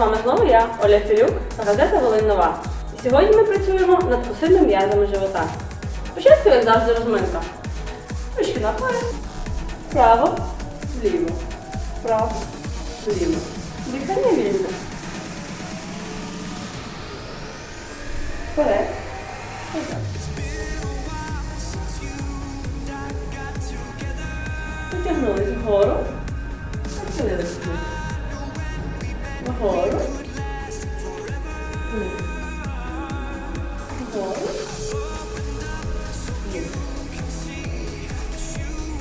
вами знову я, Оля Філюк, газета Волинь Нова. І сьогодні ми працюємо над посильним м'язами живота. Спочатку, як завжди, розминка. Ручки наперед. Вправо, вліво. Вправо, вліво. Дихання вільне. Вперед. Потягнулись вгору. Нахилились вниз. Вгору. Вниз. Вгору. Вниз.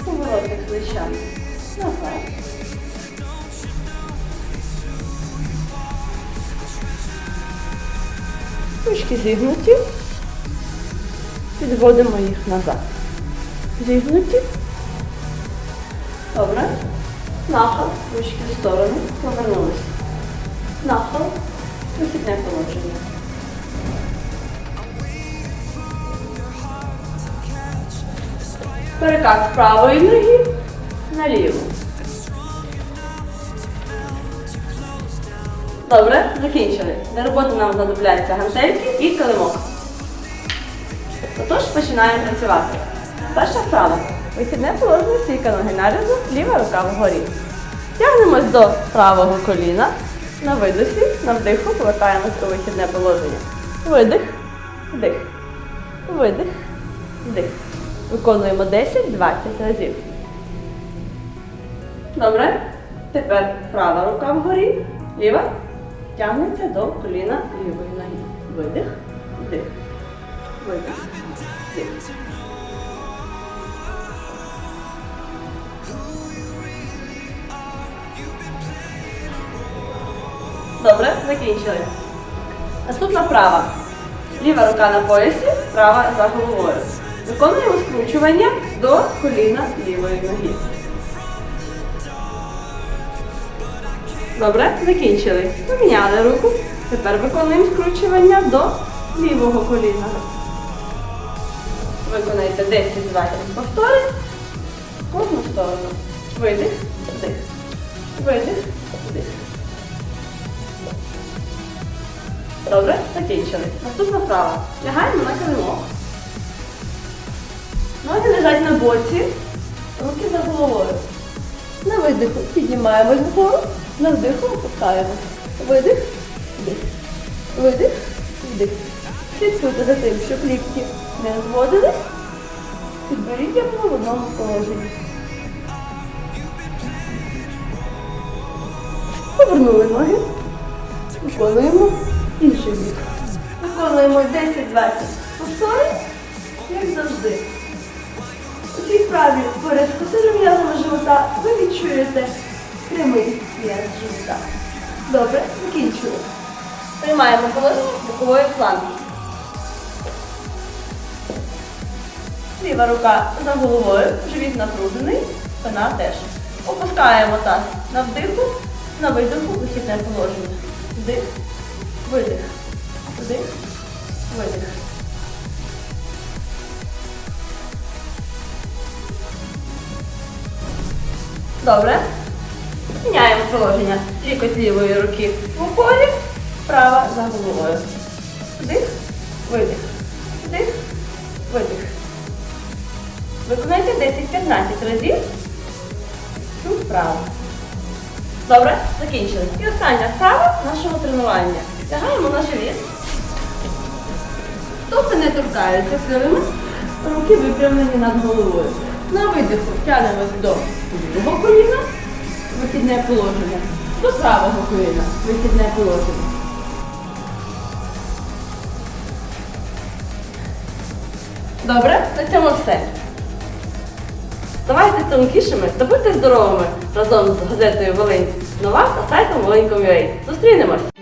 Поворотник плечами. Назад. Ручки зігнуті. Підводимо їх назад. Зігнуті. Добре. Нахил, ручки в сторону, повернулися. Нахил, вихідне положення. Переказ правої ноги на ліву. Добре, закінчили. Для роботи нам знадобляться гантельки і килимок. Отож, починаємо працювати. Перша вправа. Вихідне положення стійка ноги нарізу, ліва рука вгорі. Тягнемось до правого коліна. На видосі, на вдиху повертаємось у вихідне положення. Видих, вдих, видих, вдих. Виконуємо 10-20 разів. Добре. Тепер права рука вгорі, ліва тягнеться до коліна лівої ноги. Видих, вдих, видих, вдих. Добре, закінчили. Наступна вправа. Ліва рука на поясі, права за головою. Виконуємо скручування до коліна лівої ноги. Добре, закінчили. Поміняли руку. Тепер виконуємо скручування до лівого коліна. Виконайте 10-20 повторень в кожну сторону. Видих, вдих. Видих, вдих. Добре, закінчили. Наступна вправа. Лягаємо на килимок. Ноги лежать на боці, руки за головою. На видиху піднімаємось вгору, на вдиху опускаємось. Видих, вдих. Видих, вдих. Слідкуйте за тим, щоб лікті не зводились. Підберіться було в одному положенні. Повернули ноги. Виконуємо інший бік. Виконуємо 10-20 повторень, як завжди. У цій вправі з посилюванням м'язами живота ви відчуєте прямий м'яз живота. Добре, закінчуємо. Приймаємо положення бокової фланги. Ліва рука за головою, живіт напружений, спина теж. Опускаємо таз на вдиху, на видиху, вихідне положення. Вдих, видих, вдих, видих. Добре. Міняємо положення. Лікоть лівої руки в упорі, права за головою. Вдих, видих. Вдих, видих. Виконайте 10-15 разів цю вправу. Добре, закінчили. І остання вправа нашого тренування. Лягаємо на живіт. Стопи не торкаються силами, руки випрямлені над головою. На видиху тягнемось до лівого коліна, вихідне положення. До правого коліна, вихідне положення. Добре, на цьому все. Ставайте тонкішими та будьте здоровими разом з газетою Волинь Нова та сайтом Волинь.com.ua. Зустрінемось!